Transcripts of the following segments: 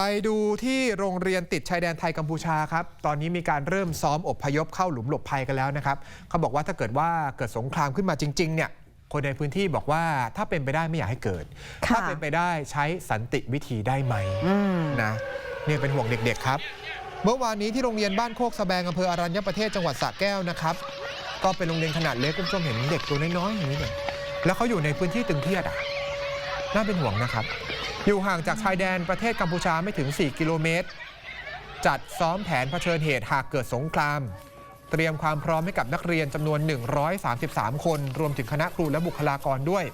ไปดูที่โรงเรียนติดชายแดนไทยกัมพูชาครับ ตอนนี้มีการเริ่มซ้อมอพยพเข้าหลุมหลบภัยกันแล้วนะครับ เขาบอกว่าถ้าเกิดว่าเกิดสงครามขึ้นมาจริง ๆ เนี่ย คนในพื้นที่บอกว่าถ้าเป็นไปได้ไม่อยากให้เกิดค่ะถ้าเป็นไปได้ใช้สันติวิธีได้ไหมนะเนี่ยเป็นห่วงเด็ก ๆ ครับ เมื่อวานนี้ที่โรงเรียนบ้านโคกสะแบงอำเภออรัญญประเทศจังหวัดสระแก้วนะครับ ก็เป็นโรงเรียนขนาดเล็กคุณผู้ชมเห็นเด็กตัวน้อยๆอย่างนี้เลยแล้วเขาอยู่ในพื้นที่ตึงเครียดอะ น่าเป็นห่วงนะครับ อยู่ห่างจากชายแดนประเทศกัมพูชาไม่ถึง 4 กิโลเมตร จัดซ้อมแผนเผชิญเหตุหากเกิดสงคราม เตรียมความพร้อมให้กับนักเรียนจำนวน 133 คน รวมถึงคณะครูและบุคลากรด้วย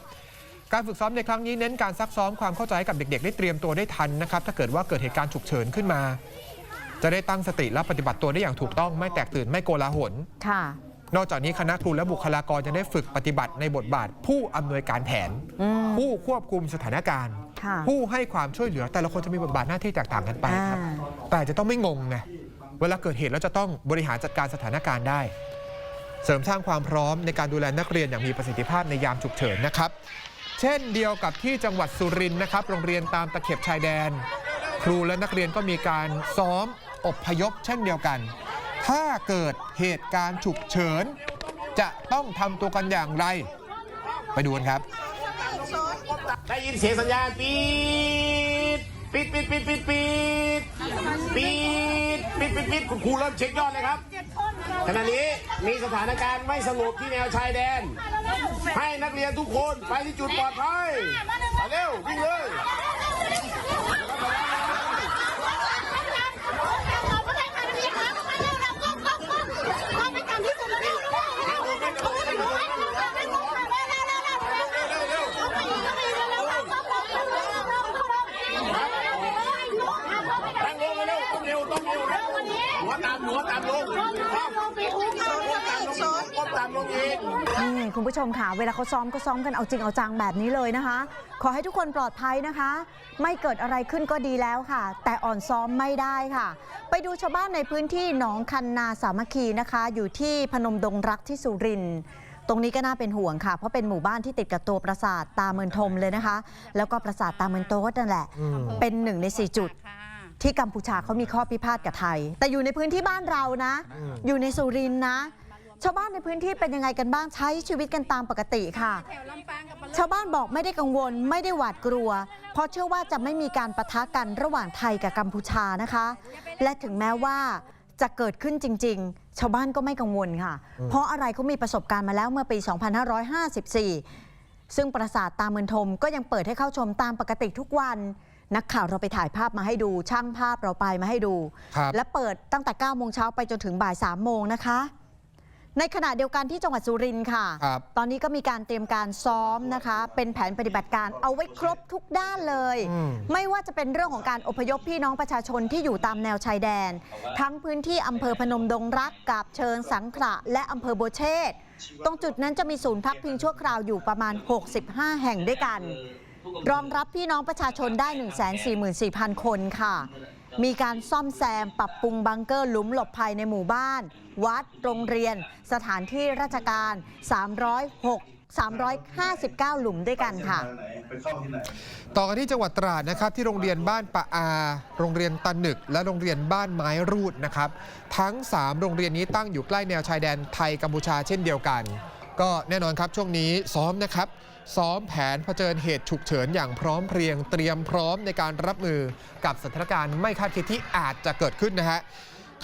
การฝึกซ้อมในครั้งนี้เน้นการซักซ้อมความเข้าใจให้กับเด็กๆ ได้เตรียมตัวได้ทันนะครับ ถ้าเกิดว่าเกิดเหตุการณ์ฉุกเฉินขึ้นมา จะได้ตั้งสติและปฏิบัติตัวได้อย่างถูกต้องไม่แตกตื่นไม่โกลาหลค่ะ นอกจากนี้คณะครูและบุคลากรยังได้ฝึกปฏิบัติในบทบาท ผู้อำนวยการแผนอืมผู้ควบคุมสถานการณ์ ค่ะผู้ให้ความช่วยเหลือแต่ละคนจะมีบทบาทหน้าที่แตกต่างกันไปครับ อ่า แต่จะต้องไม่งงไงเวลาเกิดเหตุแล้วจะต้องบริหารจัดการสถานการณ์ได้ เสริมสร้างความพร้อมในการดูแลนักเรียนอย่างมีประสิทธิภาพในยามฉุกเฉินนะครับ เช่นเดียวกับที่จังหวัดสุรินทร์นะครับ โรงเรียนตามตะเข็บชายแดน ครูและนักเรียนก็มีการซ้อมอบพยพเช่นเดียวกัน ถ้าเกิดเหตุการณ์ฉุกเฉิน จะต้องทำตัวกันอย่างไร ไปดูกันครับ ได้ยินเสียงสัญญาณปีดปิดปิดปิดปิดปิดปิดปิดปิดปิดคุณครูเริ่มเช็คยอดเลยครับขณะนี้มีสถานการณ์ไม่สงบที่แนวชายแดน ให้นักเรียนทุกคนไปที่จุดปลอดภัยมาเร็ววิ่งเลย ตั้งลงเร็วต้องเร็วต้องเร็ว หัวตามหัวตามลงก้มตามลงอีกก้มตามลงอีกนี่คุณผู้ชมค่ะ เวลาเขาซ้อมก็ซ้อมกันเอาจริงเอาจังแบบนี้เลยนะคะ ขอให้ทุกคนปลอดภัยนะคะ ไม่เกิดอะไรขึ้นก็ดีแล้วค่ะ แต่อ่อนซ้อมไม่ได้ค่ะ ไปดูชาวบ้านในพื้นที่หนองคันนาสามัคคีนะคะ อยู่ที่พนมดงรักที่สุรินทร์ตรงนี้ก็น่าเป็นห่วงค่ะ เพราะเป็นหมู่บ้านที่ติดกับตัวปราสาทตาเมือนทมเลยนะคะ แล้วก็ปราสาทตาเมือนโต๊ดนั่นแหละอืมเป็นหนึ่งในสี่จุด ที่กัมพูชาเขามีข้อพิพาทกับไทย แต่อยู่ในพื้นที่บ้านเรานะ อยู่ในสุรินทร์นะ ชาวบ้านในพื้นที่เป็นยังไงกันบ้างใช้ชีวิตกันตามปกติค่ะ ชาวบ้านบอกไม่ได้กังวล ไม่ได้หวาดกลัว เพราะเชื่อว่าจะไม่มีการประทะกันระหว่างไทยกับกัมพูชานะคะ และถึงแม้ว่าจะเกิดขึ้นจริง ๆ ชาวบ้านก็ไม่กังวลค่ะ เพราะอะไรเขามีประสบการณ์มาแล้วเมื่อปี 2554 ซึ่งปราสาทตาเมือนทมก็ยังเปิดให้เข้าชมตามปกติทุกวัน นักข่าวเราไปถ่ายภาพมาให้ดู ช่างภาพเราไปมาให้ดู ครับ และเปิดตั้งแต่9โมงเช้าไปจนถึงบ่าย3โมงนะคะ ในขณะเดียวกันที่จังหวัดสุรินทร์ค่ะ ครับ ตอนนี้ก็มีการเตรียมการซ้อมนะคะ เป็นแผนปฏิบัติการเอาไว้ครบทุกด้านเลย อืม ไม่ว่าจะเป็นเรื่องของการอพยพพี่น้องประชาชนที่อยู่ตามแนวชายแดน ทั้งพื้นที่อำเภอพนมดงรักกาบเชิงสังขละและอำเภอโบวเชษฐ์ตรงจุดนั้นจะมีศูนย์พักพิงชั่วคราวอยู่ประมาณ 65 แห่งด้วยกัน รองรับพี่น้องประชาชนได้ 144,000 คนค่ะ มีการซ่อมแซมปรับปรุงบังเกอร์หลุมหลบภัยในหมู่บ้าน วัด โรงเรียน สถานที่ราชการ 306 359 หลุมด้วยกันค่ะ ต่อกันที่จังหวัดตราดนะครับ ที่โรงเรียนบ้านปะอา โรงเรียนตะหนึก และโรงเรียนบ้านไม้รูดนะครับ ทั้ง 3 โรงเรียนนี้ตั้งอยู่ใกล้แนวชายแดนไทยกัมพูชาเช่นเดียวกัน ก็แน่นอนครับช่วงนี้ซ้อมนะครับ ซ้อมแผนเผชิญเหตุฉุกเฉินอย่างพร้อมเพรียงเตรียมพร้อมในการรับมือกับสถานการณ์ไม่คาดคิดที่อาจจะเกิดขึ้นนะฮะ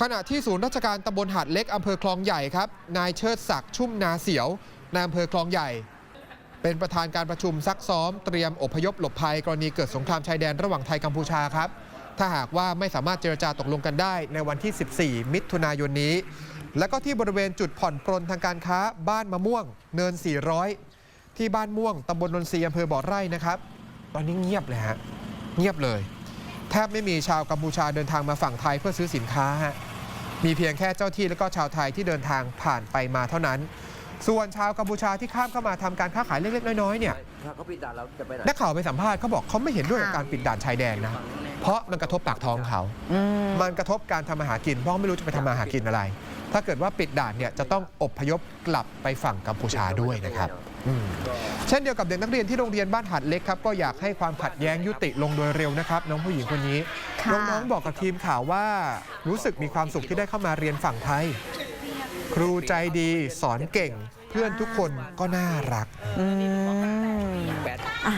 ขณะที่ศูนย์ราชการตำบลหาดเล็กอำเภอคลองใหญ่ครับนายเชิดศักดิ์ชุ่มนาเสียวนายอำเภอคลองใหญ่ เป็นประธานการประชุมซักซ้อมเตรียมอพยพหลบภัยกรณีเกิดสงครามชายแดนระหว่างไทยกัมพูชาครับถ้าหากว่าไม่สามารถเจรจาตกลงกันได้ในวันที่ 14 มิถุนายนนี้ แล้วก็ที่บริเวณจุดผ่อนปรนทางการค้าบ้านมะม่วง เนิน 400 ที่บ้านม่วงตำบลนนทรีย์อำเภอบ่อไร่นะครับ ตอนนี้เงียบเลยฮะเงียบเลย แทบไม่มีชาวกัมพูชาเดินทางมาฝั่งไทยเพื่อซื้อสินค้าฮะมีเพียงแค่เจ้าที่และก็ชาวไทยที่เดินทางผ่านไปมาเท่านั้น ส่วนชาวกัมพูชาที่ข้ามเข้ามาทำการค้าขายเล็กๆน้อยๆเนี่ยถ้าเขาปิดด่านเราจะไปไหนนักข่าวไปสัมภาษณ์เขาบอกเขาไม่เห็นด้วยกับการปิดด่านชายแดนนะเพราะมันกระทบปากท้องเขาอืมมันกระทบการทำมาหากินเพราะไม่รู้จะไปทำมาหากินอะไร ถ้าเกิดว่าปิดด่านเนี่ยจะต้องอบพยพกลับไปฝั่งกัมพูชาด้วยนะครับอืมเช่นเดียวกับเด็กนักเรียนที่โรงเรียนบ้านหัดเล็กครับก็อยากให้ความขัดแย้งยุติลงโดยเร็วนะครับน้องผู้หญิงคนนี้ค่ะน้องๆบอกกับทีมข่าวว่ารู้สึกมีความสุขที่ได้เข้ามาเรียนฝั่งไทย ครูใจดีสอนเก่ง เพื่อนทุกคนก็น่ารักอืมอะ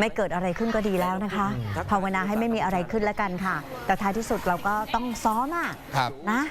ไม่เกิดอะไรขึ้นก็ดีแล้วนะคะ ภาวนาให้ไม่มีอะไรขึ้นแล้วกันค่ะ แต่ท้ายที่สุดเราก็ต้องซ้อมอะครับนะ